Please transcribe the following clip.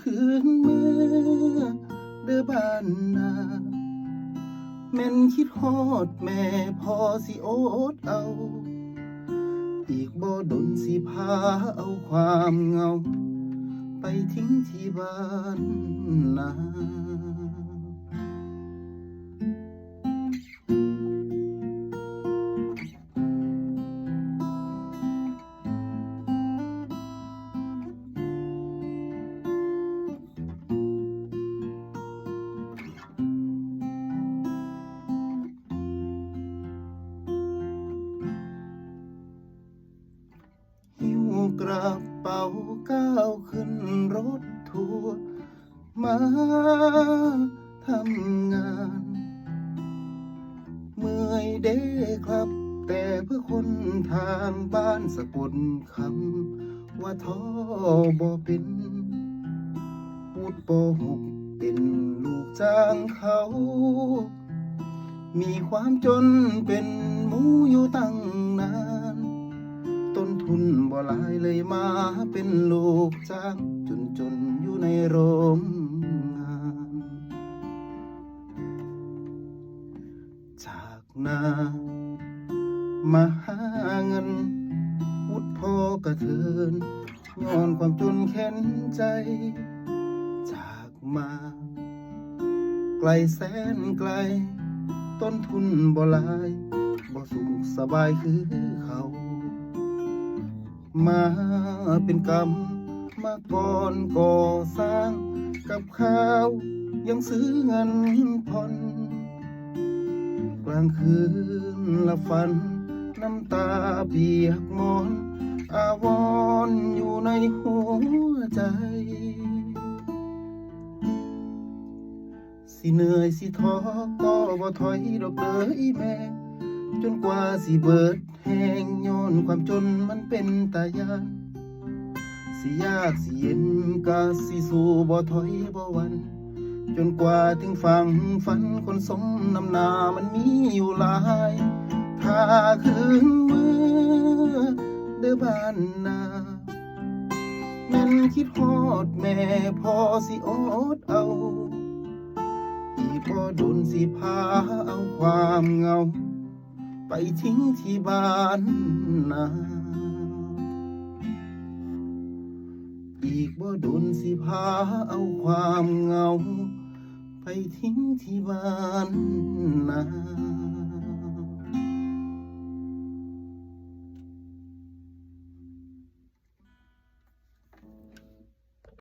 คืนเมื่อเดือบ้านนาแม่นคิดฮอดแม่พอสิโอดเอา อีกบ่ดนสิพาเอาความเงา ไปทิ้งที่บ้านนา กระเป๋าก้าวขึ้นรถทัวร์มาทำงาน เมื่อยเด้ครับ แต่เพื่อคนทางบ้านสะกดคำว่าท้อบ่เป็นพูดโปหกเป็นลูกจ้างเขา มีความจนเป็นหมูอยู่ตั้ง บ่หลายเลยมาเป็นลูกจ้างจนจนอยู่ในโรงงาน จากนามาหาเงิน วุดพ่อกระเทินย้อนความจนเข็นใจ จากมา ไกลแสนไกล ต้นทุนบ่หลายบ่สุขสบายคือเขา มาเป็นกรรม มาก่อนก่อสร้าง กับข้าว ยังซื้อเงินผ่อนกลางคืนละฝัน น้ำตาเปียกมอน อาวรณ์อยู่ในหัวใจ สิเหนื่อยสิท้อก็บ่ถอยดอกเด้อแม่ จนกว่าสิเบิด แหงย้อนความจนมันเป็นตายาน สิยากสิเย็นก็สิสู้บ่ถอยบ่วัน จนกว่าถึงฝั่งฝันคนสมน้ำนามันมีอยู่หลาย ถ้าคืนมือเด้อบ้านนาแม่นคิดฮอดแม่พอสิอดเอาอีกบ่โดนสิพาเอาความเงา ไปทิ้งที่บ้านนาอีกบ่โดนสิพาเอาความเหงา ไปทิ้งที่บ้านนา